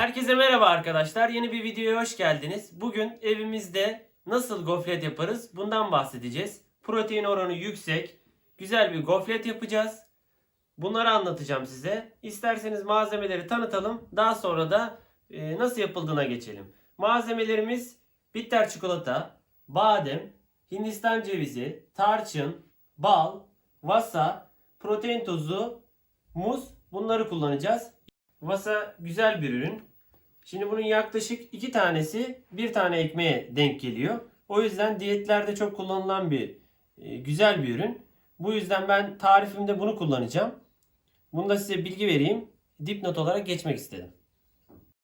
Herkese merhaba arkadaşlar. Yeni bir videoya hoş geldiniz. Bugün evimizde nasıl gofret yaparız bundan bahsedeceğiz. Protein oranı yüksek, güzel bir gofret yapacağız. Bunları anlatacağım size. İsterseniz malzemeleri tanıtalım. Daha sonra da e, nasıl yapıldığına geçelim. Malzemelerimiz bitter çikolata, badem, hindistan cevizi, tarçın, bal, vasa, protein tozu, muz bunları kullanacağız. Vasa güzel bir ürün. Şimdi bunun yaklaşık iki tanesi bir tane ekmeğe denk geliyor. O yüzden diyetlerde çok kullanılan bir e, güzel bir ürün. Bu yüzden ben tarifimde bunu kullanacağım. Bunu da size bilgi vereyim. Dipnot olarak geçmek istedim.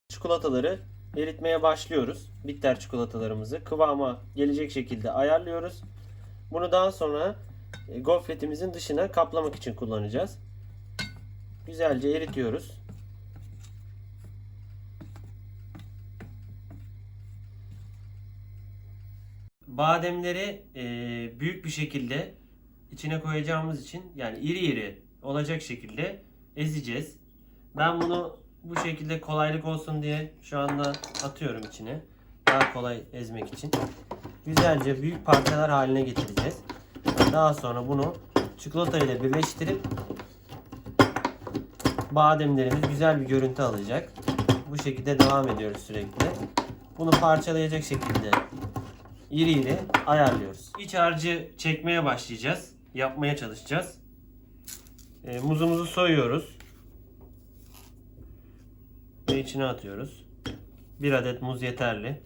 Çikolataları eritmeye başlıyoruz. Bitter çikolatalarımızı kıvama gelecek şekilde ayarlıyoruz. Bunu daha sonra e, gofretimizin dışına kaplamak için kullanacağız. Güzelce eritiyoruz. Bademleri e, büyük bir şekilde içine koyacağımız için yani iri iri olacak şekilde ezeceğiz. Ben bunu bu şekilde kolaylık olsun diye şu anda atıyorum içine. Daha kolay ezmek için. Güzelce büyük parçalar haline getireceğiz. Daha sonra bunu çikolata ile birleştirip bademlerimiz güzel bir görüntü alacak. Bu şekilde devam ediyoruz sürekli. Bunu parçalayacak şekilde iri iri ayarlıyoruz. İç harcı çekmeye başlayacağız. Yapmaya çalışacağız. E, muzumuzu soyuyoruz. Ve içine atıyoruz. Bir adet muz yeterli.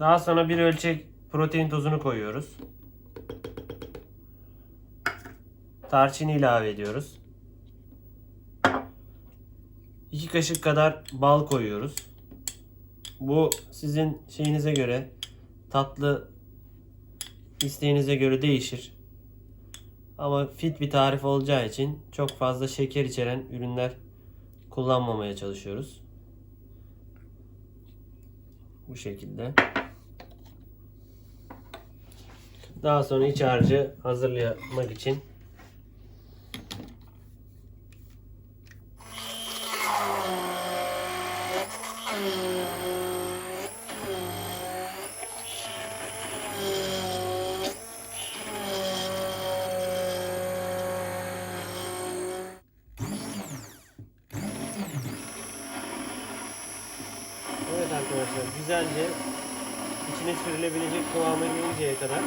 Daha sonra bir ölçek protein tozunu koyuyoruz. Tarçını ilave ediyoruz. 2 kaşık kadar bal koyuyoruz. Bu sizin şeyinize göre tatlı isteğinize göre değişir. Ama fit bir tarif olacağı için çok fazla şeker içeren ürünler kullanmamaya çalışıyoruz. Bu şekilde. Daha sonra iç harcı hazırlamak için güzelce içine sürülebilecek kıvama gelinceye kadar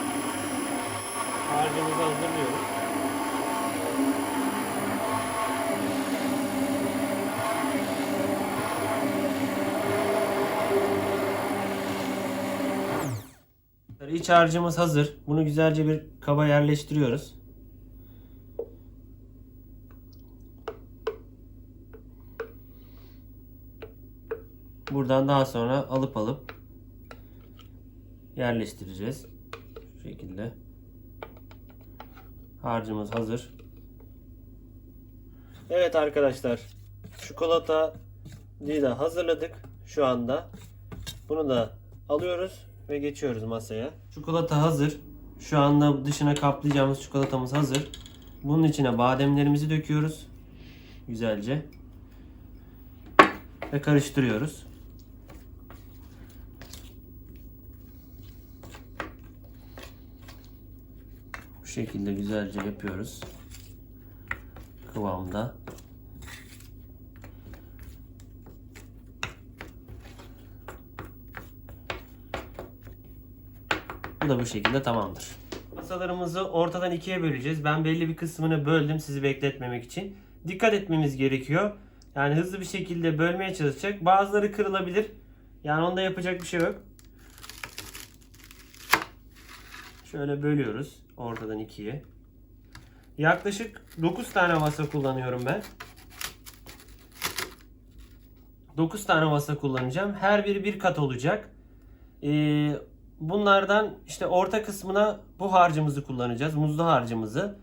harcımızı hazırlıyoruz. İç harcımız hazır. Bunu güzelce bir kaba yerleştiriyoruz. Buradan daha sonra alıp alıp yerleştireceğiz. Şu şekilde. Harcımız hazır. Evet arkadaşlar. Çikolatayı da hazırladık şu anda. Bunu da alıyoruz ve geçiyoruz masaya. Çikolata hazır. Şu anda dışına kaplayacağımız çikolatamız hazır. Bunun içine bademlerimizi döküyoruz. Güzelce. Ve karıştırıyoruz. Şekilde güzelce yapıyoruz. Kıvamda. Bu da bu şekilde tamamdır. Masalarımızı ortadan ikiye böleceğiz. Ben belli bir kısmını böldüm sizi bekletmemek için. Dikkat etmemiz gerekiyor. Yani hızlı bir şekilde bölmeye çalışacak. Bazıları kırılabilir. Yani onda yapacak bir şey yok. Şöyle bölüyoruz ortadan ikiye. Yaklaşık 9 tane masa kullanıyorum ben. 9 tane masa kullanacağım. Her biri bir kat olacak. Ee, bunlardan işte orta kısmına bu harcımızı kullanacağız. Muzlu harcımızı.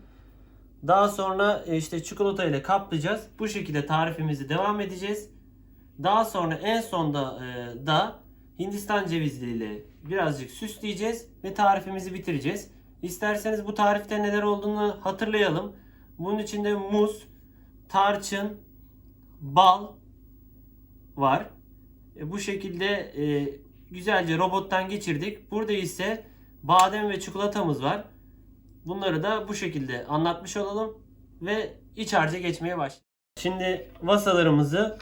Daha sonra e, işte çikolata ile kaplayacağız. Bu şekilde tarifimizi devam edeceğiz. Daha sonra en sonda e, da Hindistan cevizleriyle birazcık süsleyeceğiz ve tarifimizi bitireceğiz. İsterseniz bu tarifte neler olduğunu hatırlayalım. Bunun içinde muz, tarçın, bal var. E, bu şekilde e, güzelce robottan geçirdik. Burada ise badem ve çikolatamız var. Bunları da bu şekilde anlatmış olalım ve iç harca geçmeye başlayalım. Şimdi vasalarımızı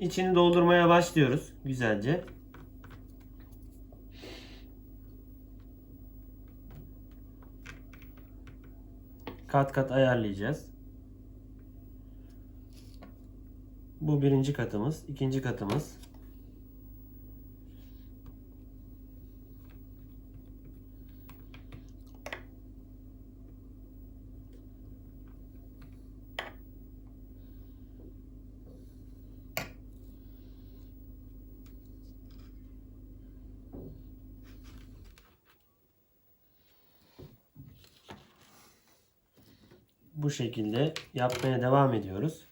içini doldurmaya başlıyoruz güzelce. Kat kat ayarlayacağız. Bu birinci katımız, ikinci katımız. Bu şekilde yapmaya devam ediyoruz.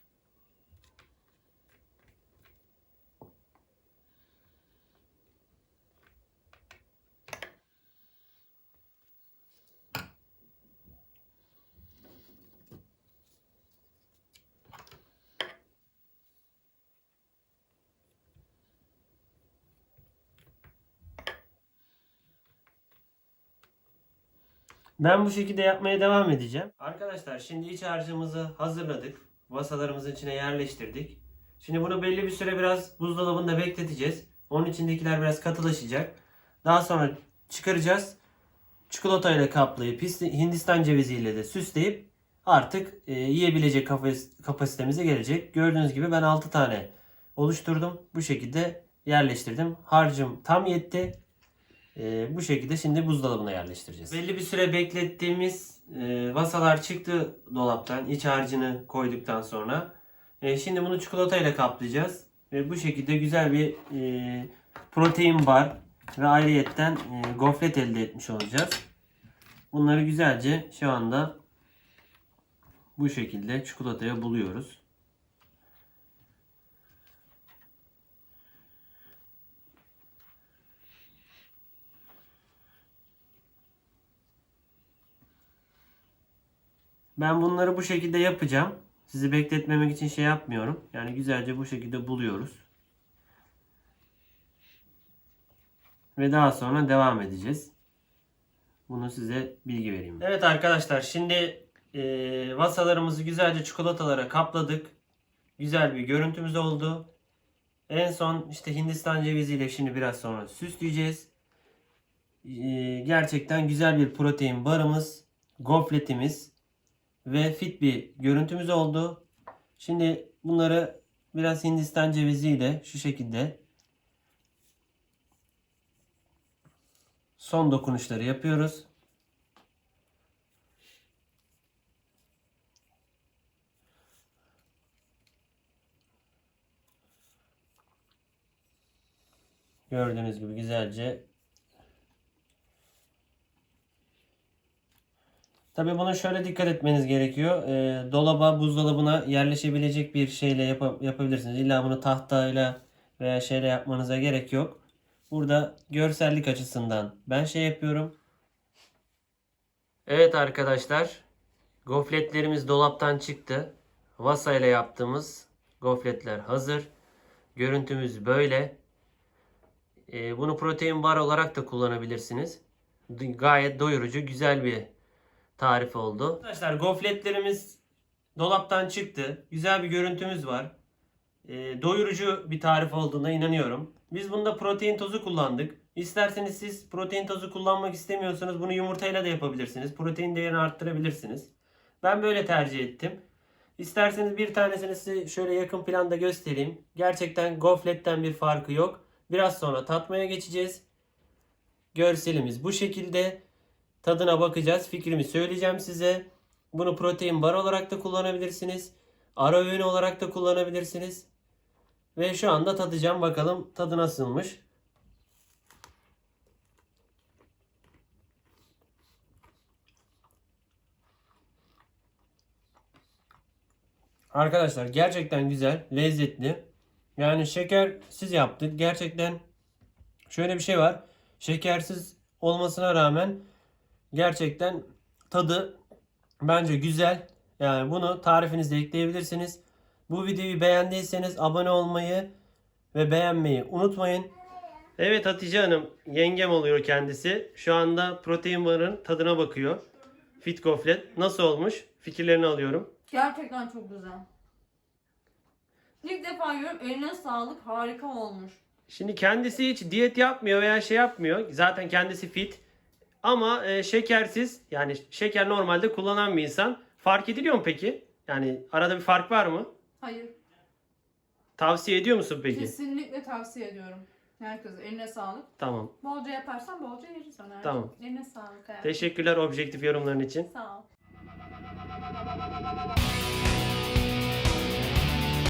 Ben bu şekilde yapmaya devam edeceğim. Arkadaşlar şimdi iç harcımızı hazırladık. Vasalarımızın içine yerleştirdik. Şimdi bunu belli bir süre biraz buzdolabında bekleteceğiz. Onun içindekiler biraz katılaşacak. Daha sonra çıkaracağız. Çikolatayla kaplayıp his- Hindistan ceviziyle de süsleyip artık e, yiyebilecek kapas- kapasitemize gelecek. Gördüğünüz gibi ben 6 tane oluşturdum. Bu şekilde yerleştirdim. Harcım tam yetti. Ee, bu şekilde şimdi buzdolabına yerleştireceğiz. Belli bir süre beklettiğimiz e, vasalar çıktı dolaptan. iç harcını koyduktan sonra. E, şimdi bunu çikolatayla kaplayacağız. Ve bu şekilde güzel bir e, protein bar ve ayrıyetten e, gofret elde etmiş olacağız. Bunları güzelce şu anda bu şekilde çikolataya buluyoruz. Ben bunları bu şekilde yapacağım. Sizi bekletmemek için şey yapmıyorum. Yani güzelce bu şekilde buluyoruz. Ve daha sonra devam edeceğiz. Bunu size bilgi vereyim. Evet arkadaşlar şimdi e, vasalarımızı güzelce çikolatalara kapladık. Güzel bir görüntümüz oldu. En son işte Hindistan ceviziyle şimdi biraz sonra süsleyeceğiz. E, gerçekten güzel bir protein barımız, gofletimiz ve fit bir görüntümüz oldu. Şimdi bunları biraz Hindistan ceviziyle şu şekilde son dokunuşları yapıyoruz. Gördüğünüz gibi güzelce Tabii buna şöyle dikkat etmeniz gerekiyor. Ee, dolaba, buzdolabına yerleşebilecek bir şeyle yap- yapabilirsiniz. İlla bunu tahtayla veya şeyle yapmanıza gerek yok. Burada görsellik açısından ben şey yapıyorum. Evet arkadaşlar. Gofletlerimiz dolaptan çıktı. Vasa ile yaptığımız gofletler hazır. Görüntümüz böyle. Ee, bunu protein bar olarak da kullanabilirsiniz. Gayet doyurucu, güzel bir tarif oldu. Arkadaşlar gofletlerimiz dolaptan çıktı. Güzel bir görüntümüz var. Ee, doyurucu bir tarif olduğuna inanıyorum. Biz bunda protein tozu kullandık. İsterseniz siz protein tozu kullanmak istemiyorsanız bunu yumurtayla da yapabilirsiniz. Protein değerini arttırabilirsiniz. Ben böyle tercih ettim. İsterseniz bir tanesini size şöyle yakın planda göstereyim. Gerçekten gofletten bir farkı yok. Biraz sonra tatmaya geçeceğiz. Görselimiz bu şekilde. Tadına bakacağız. Fikrimi söyleyeceğim size. Bunu protein bar olarak da kullanabilirsiniz. Ara öğün olarak da kullanabilirsiniz. Ve şu anda tadacağım bakalım tadı nasılmış. Arkadaşlar gerçekten güzel, lezzetli. Yani şekersiz yaptık. Gerçekten şöyle bir şey var. Şekersiz olmasına rağmen Gerçekten tadı bence güzel. Yani bunu tarifinizde ekleyebilirsiniz. Bu videoyu beğendiyseniz abone olmayı ve beğenmeyi unutmayın. Evet Hatice Hanım yengem oluyor kendisi. Şu anda protein barın tadına bakıyor. Fit goflet nasıl olmuş? Fikirlerini alıyorum. Gerçekten çok güzel. İlk defa yiyorum. Eline sağlık. Harika olmuş. Şimdi kendisi hiç diyet yapmıyor veya şey yapmıyor. Zaten kendisi fit. Ama e, şekersiz yani şeker normalde kullanan bir insan. Fark ediliyor mu peki? Yani arada bir fark var mı? Hayır. Tavsiye ediyor musun peki? Kesinlikle tavsiye ediyorum. Herkese eline sağlık. Tamam. Bolca yaparsan bolca yeriz Önerciğim. Tamam. Eline sağlık hayatım. Teşekkürler objektif yorumların için. Sağ ol.